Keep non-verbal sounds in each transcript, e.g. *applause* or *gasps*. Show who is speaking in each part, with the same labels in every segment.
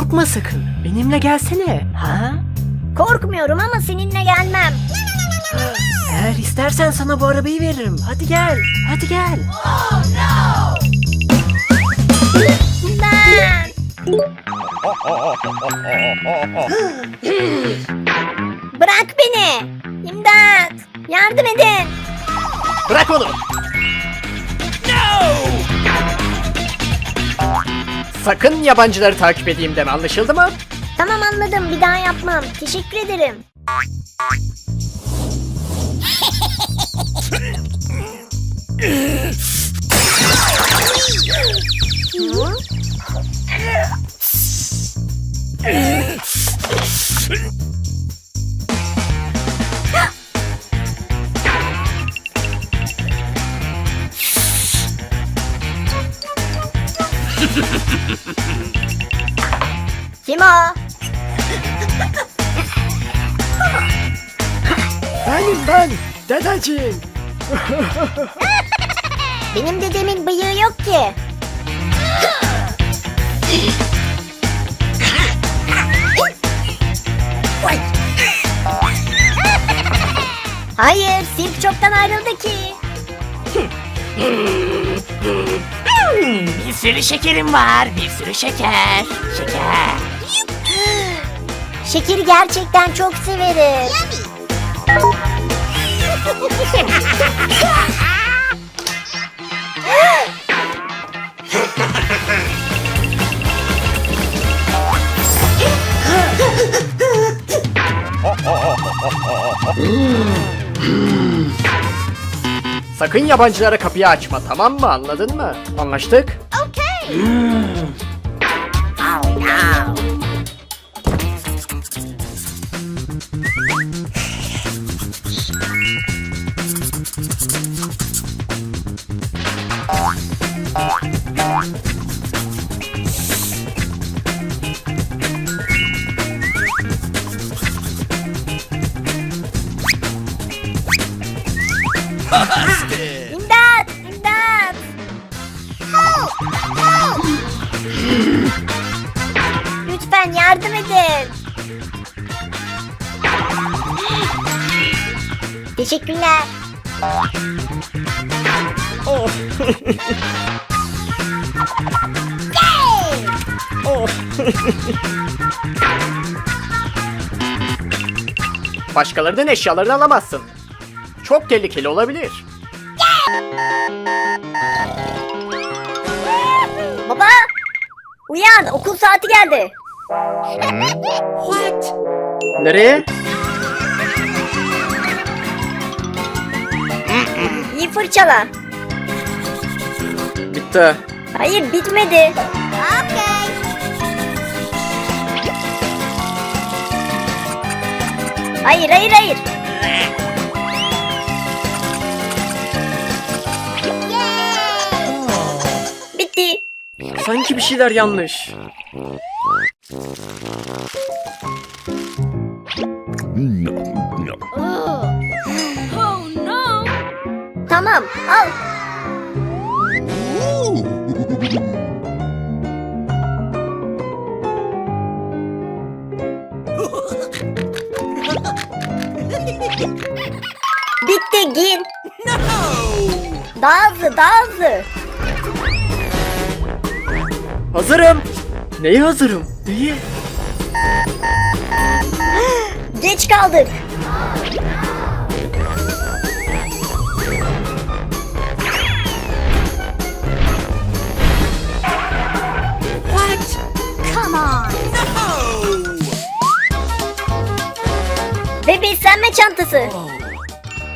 Speaker 1: Korkma sakın. Benimle gelsene. Ha?
Speaker 2: Korkmuyorum ama seninle gelmem.
Speaker 1: Eğer istersen sana bu arabayı veririm. Hadi gel. Hadi gel.
Speaker 2: Ben. Bırak beni. İmdat. Yardım edin.
Speaker 1: Bırak onu. Sakın yabancıları takip edeyim deme anlaşıldı mı?
Speaker 2: Tamam anladım. Bir daha yapmam. Teşekkür ederim. Kim *laughs* o?
Speaker 1: Benim ben. Dedeciğim.
Speaker 2: Benim dedemin bıyığı yok ki. Hayır, sirk çoktan ayrıldı ki.
Speaker 3: Bir sürü şekerim var, bir sürü şeker. Şeker.
Speaker 2: Şekeri gerçekten çok severim.
Speaker 1: Sakın yabancılara kapıyı açma tamam mı anladın mı? Anlaştık? *gasps*
Speaker 3: Oh no.
Speaker 2: Lütfen yardım edin. Teşekkürler.
Speaker 1: Başkalarının eşyalarını alamazsın. Çok tehlikeli olabilir.
Speaker 2: Baba! Uyan, okul saati geldi.
Speaker 1: Nereye?
Speaker 2: İyi fırçala.
Speaker 1: Bitti.
Speaker 2: Hayır, bitmedi. Okay. Hayır, hayır, hayır. Bitti.
Speaker 1: Sanki bir şeyler yanlış.
Speaker 2: Tamam, al. Bitti, giyin. Daha hızlı, daha.
Speaker 1: Hazırım. Neyi hazırım? İyi.
Speaker 2: Geç kaldık. Come on. Ve beslenme çantası.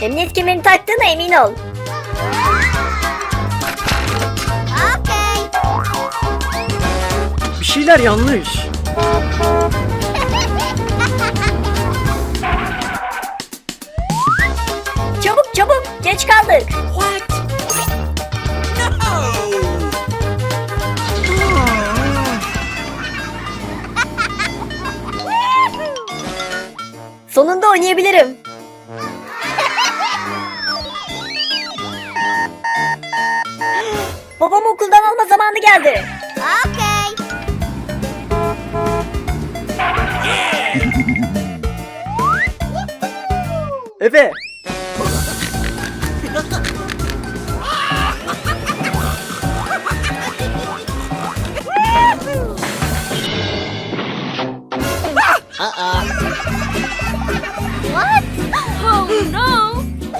Speaker 2: Emniyet kemerini taktığına emin ol.
Speaker 1: Bir şeyler yanlış.
Speaker 2: Çabuk çabuk geç kaldık. Sonunda oynayabilirim. Babam okuldan alma zamanı geldi. Okay.
Speaker 1: Efe.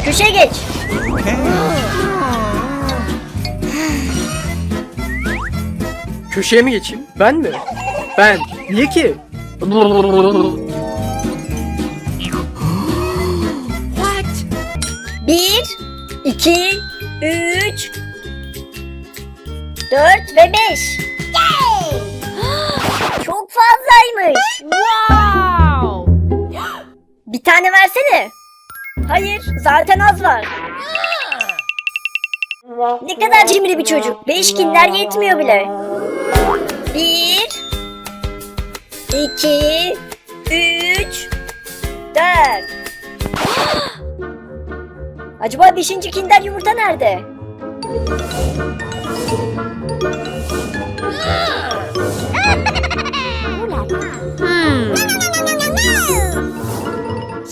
Speaker 2: Köşeye geç.
Speaker 1: Köşeye mi geçeyim? Ben mi? Ben. Niye ki?
Speaker 2: Bir, iki, üç, dört ve beş. *gasps* Çok fazlaymış.
Speaker 3: Wow. *gasps*
Speaker 2: Bir tane versene. Hayır, zaten az var. *gasps* Ne kadar cimri bir çocuk. Beş kinder yetmiyor bile. Bir, iki, üç, dört. Acaba beşinci kinder yumurta nerede?
Speaker 3: Hmm.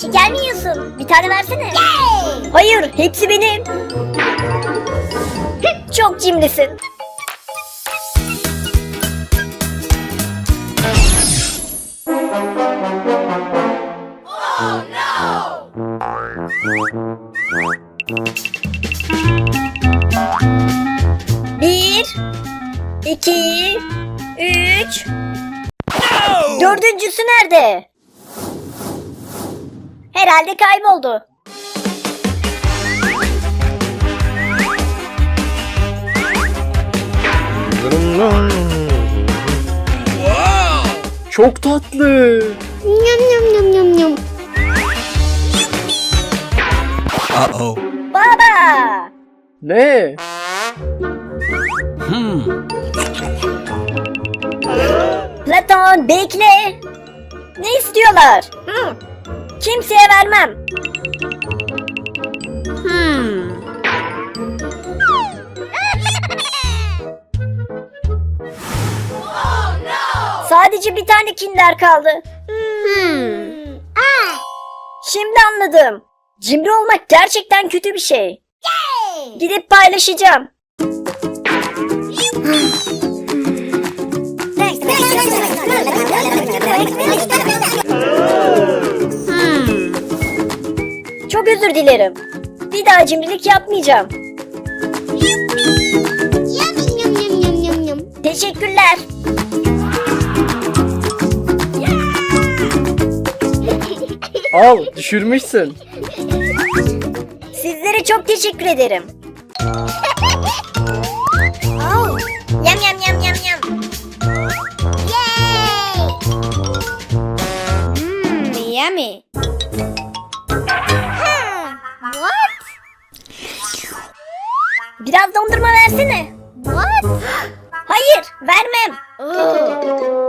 Speaker 2: Şeker mi yiyorsun? Bir tane versene. Hayır, hepsi benim. Çok cimrisin. Herhalde kayboldu.
Speaker 1: Çok tatlı.
Speaker 4: Uh-oh.
Speaker 2: Baba!
Speaker 1: Ne?
Speaker 2: Platon bekle. Ne istiyorlar? Hı. Kimseye vermem.
Speaker 3: Hmm.
Speaker 2: Sadece bir tane kinder kaldı.
Speaker 3: Hmm.
Speaker 2: Şimdi anladım. Cimri olmak gerçekten kötü bir şey. Gidip paylaşacağım. Özür dilerim. Bir daha cimrilik yapmayacağım. Teşekkürler. *laughs*
Speaker 1: Al düşürmüşsün.
Speaker 2: Sizlere çok teşekkür ederim. *laughs* Yam yam yam yam yam. Biraz dondurma versene.
Speaker 5: What? *gasps*
Speaker 2: Hayır, vermem.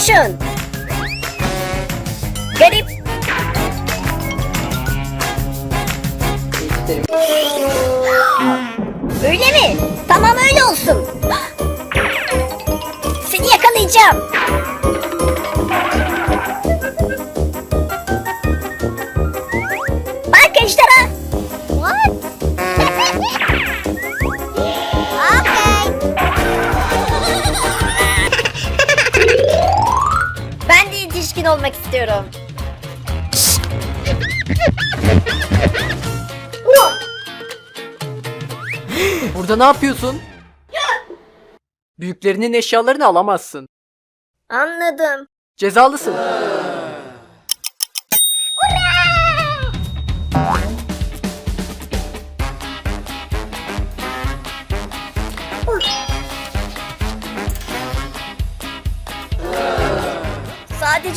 Speaker 2: Konuşun. Garip. Öyle mi? Tamam öyle olsun. *gasps* Seni yakalayacağım. Olmak istiyorum.
Speaker 1: Burada ne yapıyorsun? Büyüklerinin eşyalarını alamazsın.
Speaker 2: Anladım.
Speaker 1: Cezalısın.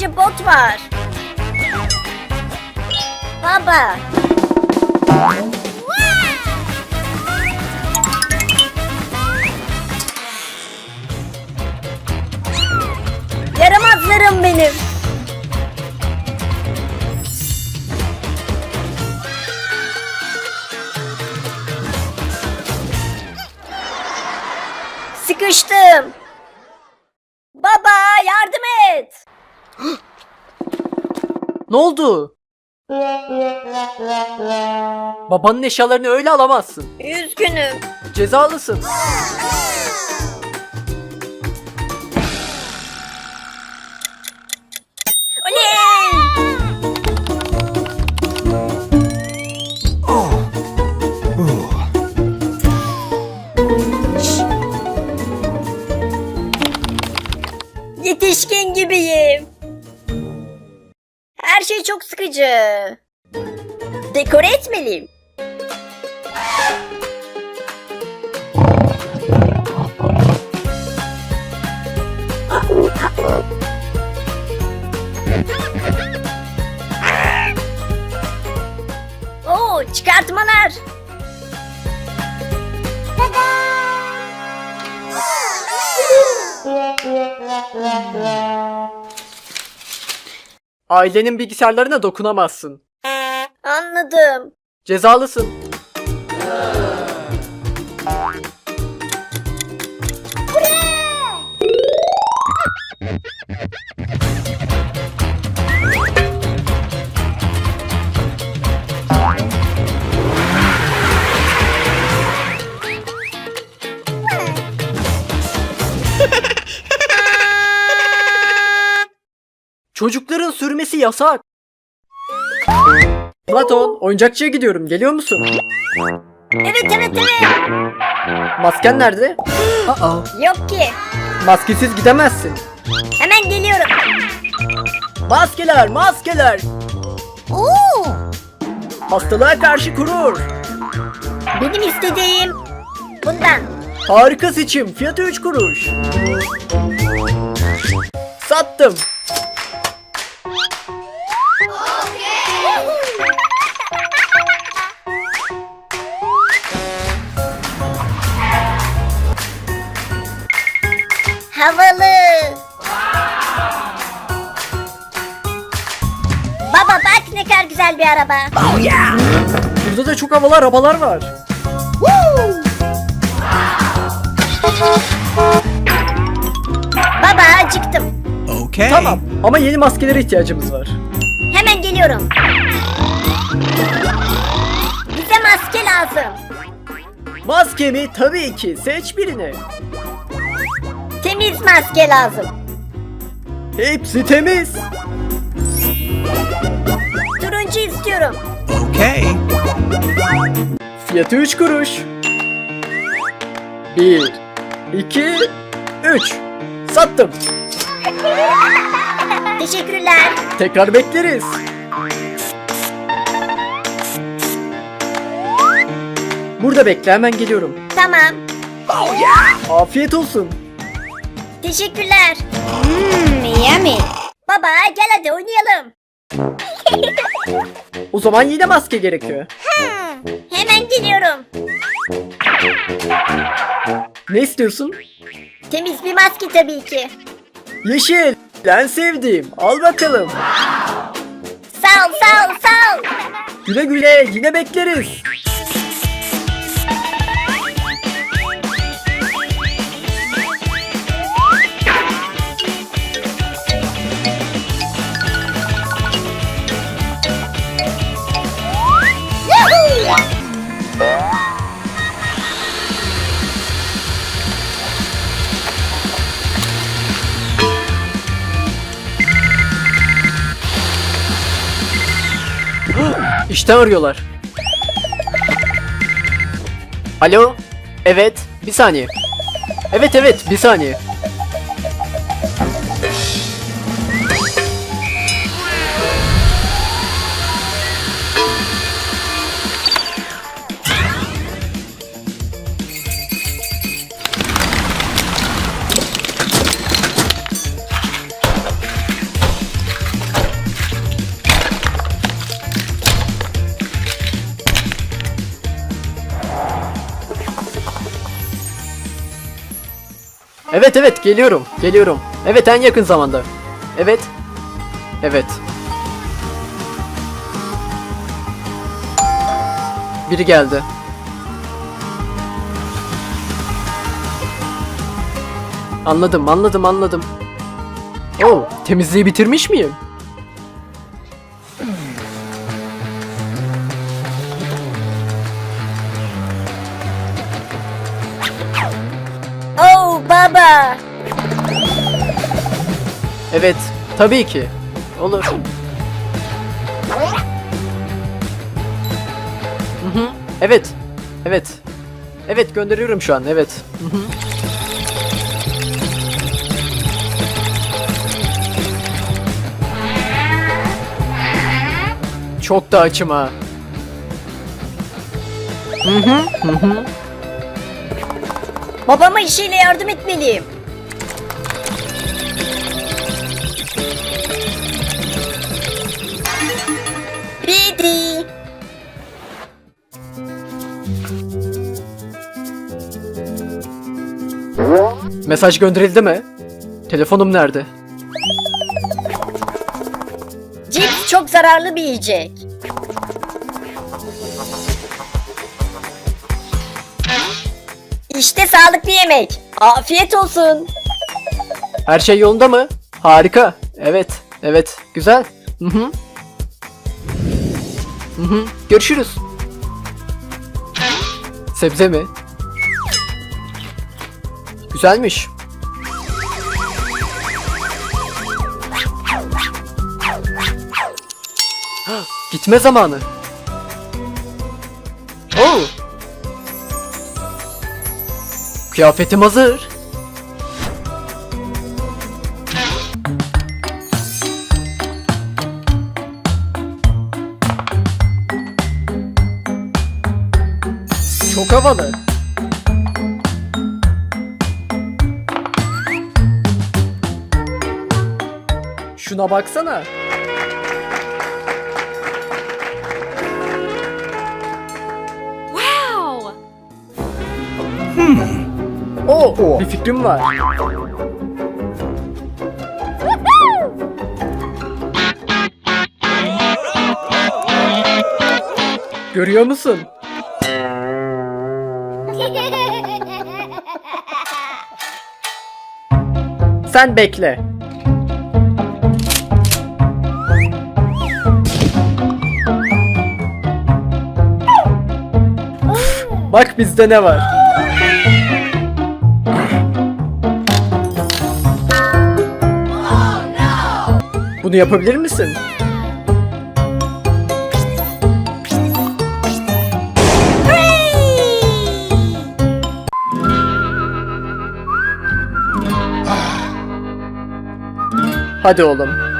Speaker 2: Sadece bot var. Baba. Yaramazlarım benim. Sıkıştım. Baba yardım et.
Speaker 1: Ne oldu? Babanın eşyalarını öyle alamazsın.
Speaker 2: Üzgünüm.
Speaker 1: Cezalısın.
Speaker 2: Yetişkin gibiyim. Çok sıkıcı. Dekore etmeliyim. Oo, çıkartmalar.
Speaker 1: Ailenin bilgisayarlarına dokunamazsın.
Speaker 2: Anladım.
Speaker 1: Cezalısın. Yasak. Platon, oyuncakçıya gidiyorum. Geliyor musun?
Speaker 2: Evet evet evet.
Speaker 1: Masken nerede? Aa,
Speaker 2: Yok ki.
Speaker 1: maskesiz gidemezsin.
Speaker 2: Hemen geliyorum.
Speaker 1: Maskeler, maskeler.
Speaker 2: Oo,
Speaker 1: Hastalığa karşı kurur.
Speaker 2: benim istediğim bundan.
Speaker 1: Harika seçim. Fiyatı 3 kuruş. Sattım.
Speaker 2: Havalı. Baba bak ne kadar güzel bir araba.
Speaker 1: Burada da çok havalı arabalar var.
Speaker 2: Baba acıktım.
Speaker 4: Okay.
Speaker 1: Tamam ama yeni maskelere ihtiyacımız var.
Speaker 2: Hemen geliyorum. Bize maske lazım.
Speaker 1: Maske mi? Tabii ki. Seç birini.
Speaker 2: Temiz maske lazım.
Speaker 1: Hepsi temiz.
Speaker 2: Turuncu istiyorum.
Speaker 4: Okay.
Speaker 1: Fiyatı 3 kuruş. 1 2 3 Sattım. *laughs*
Speaker 2: Teşekkürler.
Speaker 1: Tekrar bekleriz. Burada bekle hemen geliyorum.
Speaker 2: Tamam.
Speaker 1: Afiyet olsun.
Speaker 2: Teşekkürler.
Speaker 5: Mmm, yummy.
Speaker 2: Baba gel hadi oynayalım.
Speaker 1: O zaman yine maske gerekiyor.
Speaker 2: Hemen geliyorum.
Speaker 1: Ne istiyorsun?
Speaker 2: Temiz bir maske tabii ki.
Speaker 1: Yeşil. En sevdiğim. Al bakalım.
Speaker 2: Sağ ol sağ ol sağ ol.
Speaker 1: Güle güle yine bekleriz. İşte arıyorlar. Alo? Evet, bir saniye. Evet evet, bir saniye. Evet evet, geliyorum, geliyorum. Evet en yakın zamanda. Evet. Evet. Biri geldi. Anladım, anladım, anladım. Oo, temizliği bitirmiş miyim?
Speaker 2: Baba.
Speaker 1: Evet, tabii ki. Olur. Evet. Evet. Evet gönderiyorum şu an. Evet. Çok da açım ha. Hı hı. Hı hı.
Speaker 2: Babama işiyle yardım etmeliyim. Bitti.
Speaker 1: Mesaj gönderildi mi? Telefonum nerede?
Speaker 2: Cips çok zararlı bir yiyecek. İşte sağlıklı yemek. Afiyet olsun.
Speaker 1: Her şey yolunda mı? Harika. Evet. Evet. Güzel. Hı hı. Hı hı. Görüşürüz. Sebze mi? Güzelmiş. *gasps* Gitme zamanı. Kıyafetim hazır. Çok havalı. Şuna baksana. Hmm. Oo, bir fikrim var. Görüyor musun? Sen bekle. Bak bizde ne var. Bunu yapabilir misin? Hadi oğlum.